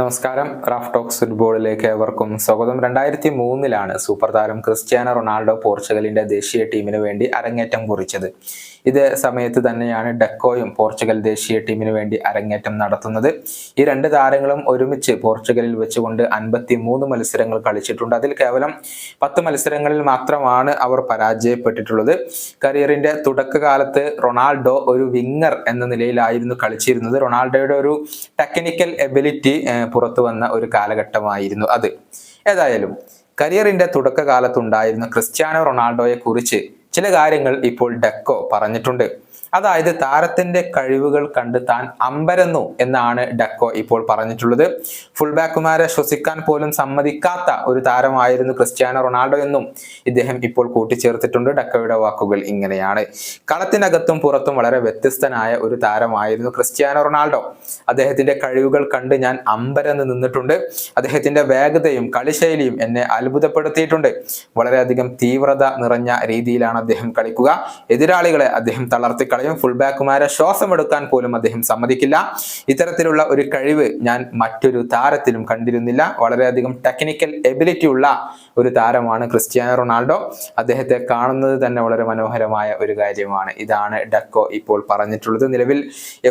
നമസ്കാരം. Raf talks ഫുട്ബോളിലേക്ക് ഏവർക്കും സ്വാഗതം. രണ്ടായിരത്തി മൂന്നിലാണ് സൂപ്പർ താരം ക്രിസ്ത്യാനോ റൊണാൾഡോ പോർച്ചുഗലിന്റെ ദേശീയ ടീമിന് വേണ്ടി അരങ്ങേറ്റം കുറിച്ചത്. ഇതേ സമയത്ത് തന്നെയാണ് ഡെക്കോയും പോർച്ചുഗൽ ദേശീയ ടീമിന് വേണ്ടി അരങ്ങേറ്റം നടത്തുന്നത്. ഈ രണ്ട് താരങ്ങളും ഒരുമിച്ച് പോർച്ചുഗലിൽ വെച്ചുകൊണ്ട് അൻപത്തി മൂന്ന് മത്സരങ്ങൾ കളിച്ചിട്ടുണ്ട്. അതിൽ കേവലം പത്ത് മത്സരങ്ങളിൽ മാത്രമാണ് അവർ പരാജയപ്പെട്ടിട്ടുള്ളത്. കരിയറിന്റെ തുടക്കകാലത്ത് റൊണാൾഡോ ഒരു വിങ്ങർ എന്ന നിലയിലായിരുന്നു കളിച്ചിരുന്നത്. റൊണാൾഡോയുടെ ഒരു ടെക്നിക്കൽ എബിലിറ്റി പുറത്തു വന്ന ഒരു കാലഘട്ടമായിരുന്നു അത്. ഏതായാലും കരിയറിന്റെ തുടക്കകാലത്തുണ്ടായിരുന്ന ക്രിസ്ത്യാനോ റൊണാൾഡോയെ കുറിച്ച് ചില കാര്യങ്ങൾ ഇപ്പോൾ ഡക്കോ പറഞ്ഞിട്ടുണ്ട്. അതായത് താരത്തിന്റെ കഴിവുകൾ കണ്ട് താൻ അമ്പരന്നു എന്നാണ് ഡക്കോ ഇപ്പോൾ പറഞ്ഞിട്ടുള്ളത്. ഫുൾ ബാക്കുമാരെ ശ്വസിക്കാൻ പോലും സമ്മതിക്കാത്ത ഒരു താരമായിരുന്നു ക്രിസ്ത്യാനോ റൊണാൾഡോ എന്നും ഇദ്ദേഹം ഇപ്പോൾ കൂട്ടിച്ചേർത്തിട്ടുണ്ട്. ഡക്കോയുടെ വാക്കുകൾ ഇങ്ങനെയാണ്. കളത്തിനകത്തും പുറത്തും വളരെ വ്യത്യസ്തനായ ഒരു താരമായിരുന്നു ക്രിസ്ത്യാനോ റൊണാൾഡോ. അദ്ദേഹത്തിന്റെ കഴിവുകൾ കണ്ട് ഞാൻ അമ്പരന്ന് നിന്നിട്ടുണ്ട്. അദ്ദേഹത്തിന്റെ വേഗതയും കളിശൈലിയും എന്നെ അത്ഭുതപ്പെടുത്തിയിട്ടുണ്ട്. വളരെയധികം തീവ്രത നിറഞ്ഞ രീതിയിലാണ് അദ്ദേഹം കളിക്കുക. എതിരാളികളെ അദ്ദേഹം തളർത്തി കളയും ഫുൾ ബാക്കുമാരെ ശ്വാസമെടുക്കാൻ പോലും അദ്ദേഹം സമ്മതിക്കില്ല. ഇത്തരത്തിലുള്ള ഒരു കഴിവ് ഞാൻ മറ്റൊരു താരത്തിലും കണ്ടിരുന്നില്ല. വളരെയധികം ടെക്നിക്കൽ എബിലിറ്റി ഉള്ള ഒരു താരമാണ് ക്രിസ്ത്യാനോ റൊണാൾഡോ. അദ്ദേഹത്തെ കാണുന്നത് തന്നെ വളരെ മനോഹരമായ ഒരു കാര്യമാണ്. ഇതാണ് ഡക്കോ ഇപ്പോൾ പറഞ്ഞിട്ടുള്ളത്. നിലവിൽ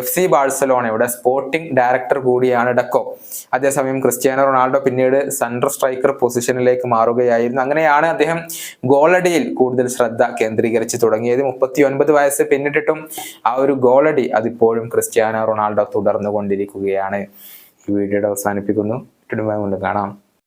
എഫ് സി ബാഴ്സലോണയുടെ സ്പോർട്ടിംഗ് ഡയറക്ടർ കൂടിയാണ് ഡക്കോ. അതേസമയം ക്രിസ്ത്യാനോ റൊണാൾഡോ പിന്നീട് സെൻട്രൽ സ്ട്രൈക്കർ പൊസിഷനിലേക്ക് മാറുകയായിരുന്നു. അങ്ങനെയാണ് അദ്ദേഹം ഗോളടിയിൽ കൂടുതൽ ശ്രദ്ധ കേന്ദ്രീകരിച്ച് തുടങ്ങിയത്. മുപ്പത്തി ഒൻപത് വയസ്സ് പിന്നിട്ടിട്ടും ആ ഒരു ഗോളടി അതിപ്പോഴും ക്രിസ്ത്യാനോ റൊണാൾഡോ തുടർന്നു കൊണ്ടിരിക്കുകയാണ് ഈ വീഡിയോയുടെ അവസാനിപ്പിക്കുന്നു. കാണാം.